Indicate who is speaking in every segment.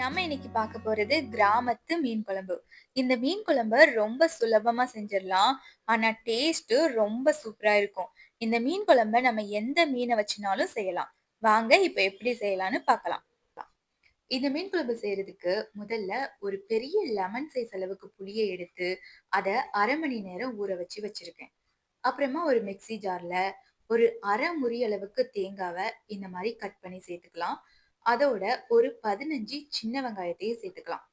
Speaker 1: நம்ம இன்னைக்கு பார்க்க போறது கிராமத்து மீன் குழம்பு. இந்த மீன் குழம்ப ரொம்ப சுலபமா செஞ்சிடலாம். ஆனா டேஸ்ட் ரொம்ப சூப்பரா இருக்கும். இந்த மீன் குழம்ப நம்ம எந்த மீனை வச்சுனாலும் செய்யலாம். வாங்க இப்ப எப்படி செய்யலாம்னு பார்க்கலாம். இந்த மீன் குழம்பு செய்யறதுக்கு முதல்ல ஒரு பெரிய லெமன் சைஸ் அளவுக்கு புளியை எடுத்து அதை அரை மணி நேரம் ஊற வச்சு வச்சிருக்கேன். அப்புறமா ஒரு மிக்ஸி ஜார்ல ஒரு அரை முறி அளவுக்கு தேங்காவ இந்த மாதிரி கட் பண்ணி சேர்த்துக்கலாம். அதோட ஒரு 15 சின்ன வெங்காயத்தையும் சேர்த்துக்கலாம்.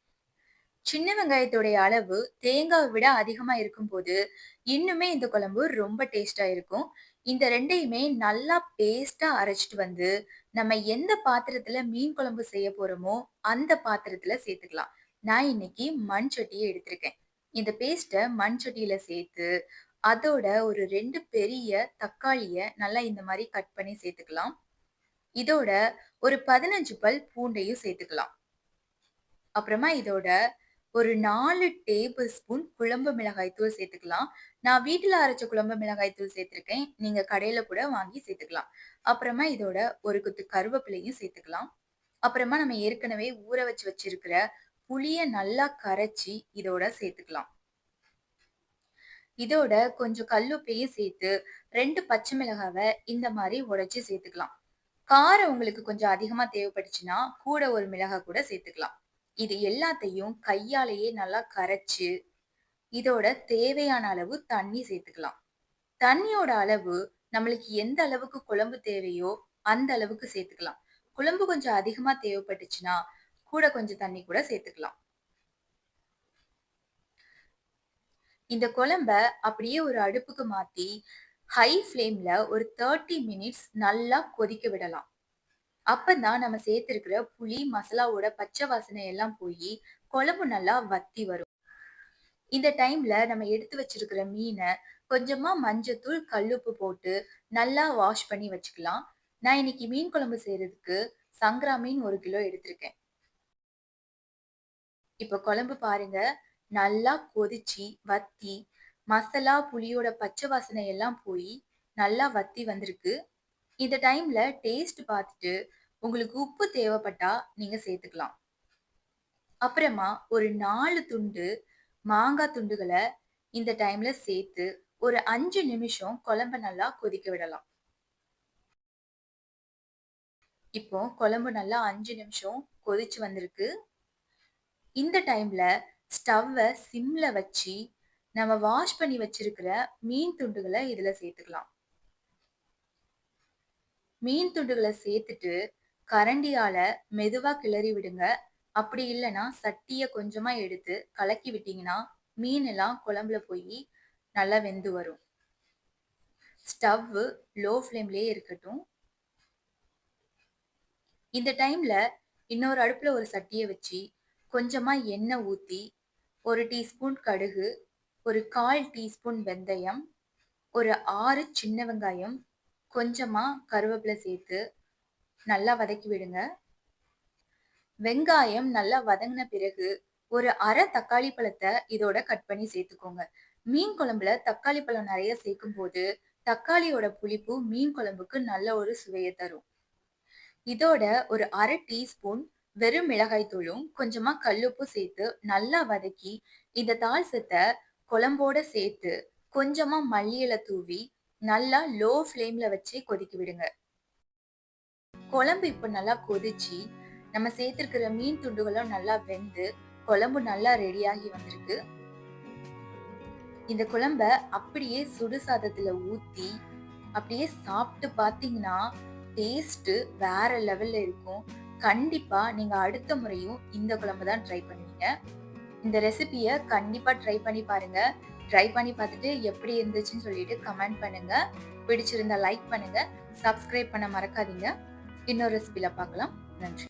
Speaker 1: சின்ன வெங்காயத்தோடைய அளவு தேங்காவை விட அதிகமா இருக்கும்போது, இன்னுமே இந்த குழம்பு ரொம்ப டேஸ்ட்டா இருக்கும். இந்த ரெண்டையுமே நல்லா பேஸ்ட்டா அரைச்சிட்டு வந்து, நம்ம எந்த பாத்திரத்துல மீன் குழம்பு செய்ய போறோமோ, அந்த பாத்திரத்துல சேர்த்துக்கலாம். நான் இன்னைக்கு மண் சட்டிய எடுத்திருக்கேன். இந்த பேஸ்ட்டை மண் சட்டியில சேர்த்து, அதோட ஒரு ரெண்டு பெரிய தக்காளிய நல்லா இந்த மாதிரி கட் பண்ணி சேர்த்துக்கலாம். இதோட ஒரு 15 பல் பூண்டையும் சேர்த்துக்கலாம். அப்புறமா இதோட ஒரு நாலு டேபிள் ஸ்பூன் குழம்பு மிளகாய் தூள் சேர்த்துக்கலாம். நான் வீட்டில் அரைச்ச குழம்பு மிளகாய் தூள் சேர்த்துருக்கேன் நீங்க கடையில கூட வாங்கி சேர்த்துக்கலாம். அப்புறமா இதோட ஒரு குத்து கருவேப்பிலையும் சேர்த்துக்கலாம். அப்புறமா நம்ம ஏற்கனவே ஊற வச்சு வச்சிருக்கிற புளிய நல்லா கரைச்சி இதோட சேர்த்துக்கலாம். இதோட கொஞ்சம் கல்லுப்பையும் சேர்த்து ரெண்டு பச்சை மிளகாவை இந்த மாதிரி உடைச்சி சேர்த்துக்கலாம். காரம் உங்களுக்கு கொஞ்சம் அதிகமா தேவைப்பட்டுச்சுன்னா, கூட ஒரு மிளகாய் கூட சேர்த்துக்கலாம். இது எல்லாத்தையும் கையாலேயே நல்லா கரைச்சு, இதோட தேவையான அளவு தண்ணி சேர்த்துக்கலாம். தண்ணியோட அளவு நம்மளுக்கு எந்த அளவுக்கு குழம்பு தேவையோ, அந்த அளவுக்கு சேர்த்துக்கலாம். குழம்பு கொஞ்சம் அதிகமா தேவைப்பட்டுச்சுன்னா, கூட கொஞ்சம் தண்ணி கூட சேர்த்துக்கலாம். இந்த குழம்ப அப்படியே ஒரு அடுப்புக்கு மாத்தி, ஹை ஃப்ளேம்ல ஒரு 30 மினிட்ஸ் நல்லா கொதிக்க விடலாம். அப்பதான் நம்ம சேர்த்திருக்கிற புளி, மசாலாவோட பச்சை வாசனை எல்லாம் போய் குழம்பு நல்லா வத்தி வரும். இந்த டைம்ல நம்ம எடுத்து வச்சிருக்கிற மீனை கொஞ்சமா மஞ்சத்தூள், கல்லுப்பு போட்டு நல்லா வாஷ் பண்ணி வச்சுக்கலாம். நான் இன்னைக்கு மீன் குழம்பு செய்யறதுக்கு சங்கரா மீன் ஒரு கிலோ எடுத்திருக்கேன். இப்போ குழம்பு பாருங்க, நல்லா கொதிச்சு, வத்தி, மசாலா, புளியோட பச்சை வாசனை எல்லாம் போய் நல்லா வத்தி வந்திருக்கு. இந்த டைம்ல டேஸ்ட் பார்த்துட்டு, உங்களுக்கு உப்பு தேவைப்பட்டா நீங்க சேர்த்துக்கலாம். அப்புறமா ஒரு நாலு துண்டு மாங்காய் துண்டுகளை இந்த டைம்ல சேர்த்து, ஒரு அஞ்சு நிமிஷம் குழம்ப நல்லா கொதிக்க விடலாம். இப்போ குழம்பு நல்லா அஞ்சு நிமிஷம் கொதிச்சு வந்திருக்கு. இந்த டைம்ல ஸ்டவ்வை சிம்ல வச்சு, நம்ம வாஷ் பண்ணி வச்சிருக்கிற மீன் துண்டுகளை இதுல சேர்த்துக்கலாம். மீன் துண்டுகளை சேர்த்துட்டு, கரண்டியால மெதுவா கிளறி விடுங்க. அப்படி இல்லைன்னா சட்டிய கொஞ்சமா எடுத்து கலக்கி விட்டீங்கன்னா, மீன் எல்லாம் குழம்புல போய் நல்லா வெந்து வரும். ஸ்டவ் லோ ஃப்ளேம்லயே இருக்கட்டும். இந்த டைம்ல இன்னொரு அடுப்புல ஒரு சட்டியை வச்சு, கொஞ்சமா எண்ணெய் ஊத்தி, ஒரு டீஸ்பூன் கடுகு, ஒரு 1/4 டீஸ்பூன் வெந்தயம், ஒரு ஆறு சின்ன வெங்காயம், கொஞ்சமாக கருவேப்பிலை சேர்த்து நல்லா வதக்கி விடுங்க. வெங்காயம் நல்லா வதங்கின பிறகு, ஒரு அரை தக்காளி பழத்தை இதோட கட் பண்ணி சேர்த்துக்கோங்க. மீன் குழம்புல தக்காளி பழம் சேர்க்கும் போது தக்காளியோட புளிப்பு மீன் குழம்புக்கு நல்ல ஒரு சுவையை தரும். இதோட ஒரு அரை டீஸ்பூன் வெறும் மிளகாய் தூளும், கொஞ்சமா கல்லுப்பும் சேர்த்து நல்லா வதக்கி, இந்த தாள்சத்தை குழம்போட சேர்த்து, கொஞ்சமா மல்லி தூவி, நல்லா லோ ஃப்ளேம்ல வச்சு கொதிக்க விடுங்க. குழம்பு இப்ப நல்லா கொதிச்சு, நம்ம சேர்த்திருக்கிற மீன் துண்டுகளும் நல்லா வெந்து, குழம்பு நல்லா ரெடியாகி வந்திருக்கு. இந்த குழம்ப அப்படியே சுடு சாதத்துல ஊத்தி, அப்படியே சாப்பிட்டு பார்த்தீங்கன்னா, டேஸ்ட் வேற லெவல்ல இருக்கும். கண்டிப்பா நீங்க அடுத்த முறையும் இந்த குழம்பு தான் ட்ரை பண்ணுவீங்க. இந்த ரெசிபியை கண்டிப்பாக ட்ரை பண்ணி பாருங்கள் ட்ரை பண்ணி பார்த்துட்டு எப்படி இருந்துச்சுன்னு சொல்லிட்டு கமெண்ட் பண்ணுங்கள் பிடிச்சிருந்தா லைக் பண்ணுங்கள் சப்ஸ்கிரைப் பண்ண மறக்காதீங்க. இன்னொரு ரெசிபியில் பார்க்கலாம். நன்றி.